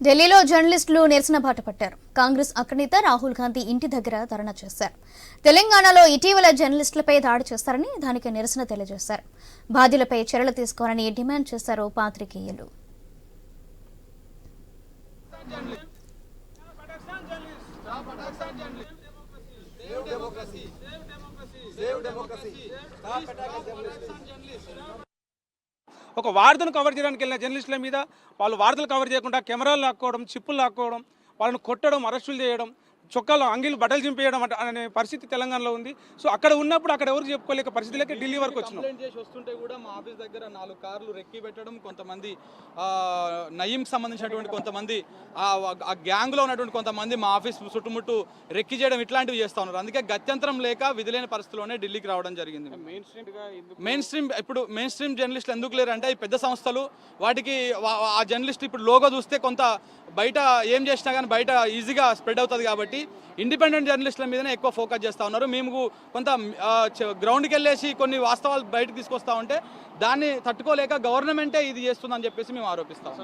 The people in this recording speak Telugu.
ఢిల్లీలో జర్నలిస్టులు నిరసన బాట పట్టారు కాంగ్రెస్ అగ్రనేత రాహుల్ గాంధీ ఇంటి దగ్గర ధర్నా చేశారు తెలంగాణలో ఇటీవల జర్నలిస్టులపై దాడి చేస్తారని దానికి నిరసన తెలియజేశారు బాధ్యులపై చర్యలు తీసుకోవాలని డిమాండ్ చేశారు పాత్రికేయులు ఒక వార్తను కవర్ చేయడానికి వెళ్ళిన జర్నలిస్టుల మీద వాళ్ళు వార్తలు కవర్ చేయకుండా కెమెరాలు లాక్కోవడం చిప్పులు లాక్కోవడం వాళ్ళని కొట్టడం అరెస్టులు చేయడం చొక్కాలు అంగిలు బట్టలు చింపేయడం అట- అనే పరిస్థితి తెలంగాణలో ఉంది. సో అక్కడ ఉన్నప్పుడు అక్కడ ఎవరు చెప్పుకోలేక పరిస్థితులకి ఢిల్లీ వరకు వచ్చినాం. వస్తుంటే కూడా మా ఆఫీస్ దగ్గర నాలుగు కార్లు రెక్కి పెట్టడం కొంతమంది ఆ, నయీంకి సంబంధించినటువంటి కొంతమంది ఆ ఆ గ్యాంగ్లో ఉన్నటువంటి కొంతమంది మా ఆఫీస్ చుట్టుముట్టు రెక్కి చేయడం ఇట్లాంటివి చేస్తా ఉన్నారు. అందుకే గత్యంతరం లేక విధులేని పరిస్థితిలోనే ఢిల్లీకి రావడం జరిగింది. మెయిన్ స్ట్రీమ్ ఇప్పుడు మెయిన్ స్ట్రీమ్ జర్నలిస్టులు ఎందుకు లేరు అంటే ఈ పెద్ద సంస్థలు వాటికి ఆ జర్నలిస్ట్ ఇప్పుడు లోగో చూస్తే కొంత బయట ఏం చేసినా కానీ బయట ఈజీగా స్ప్రెడ్ అవుతుంది కాబట్టి ఇండిపెండెంట్ జర్నలిస్టుల మీదనే ఎక్కువ ఫోకస్ చేస్తూ ఉన్నారు. మేము కొంత గ్రౌండ్కి వెళ్ళేసి కొన్ని వాస్తవాలు బయటకు తీసుకొస్తా ఉంటే దాన్ని తట్టుకోలేక గవర్నమెంటే ఇది చేస్తుందని చెప్పేసి మేము ఆరోపిస్తాం.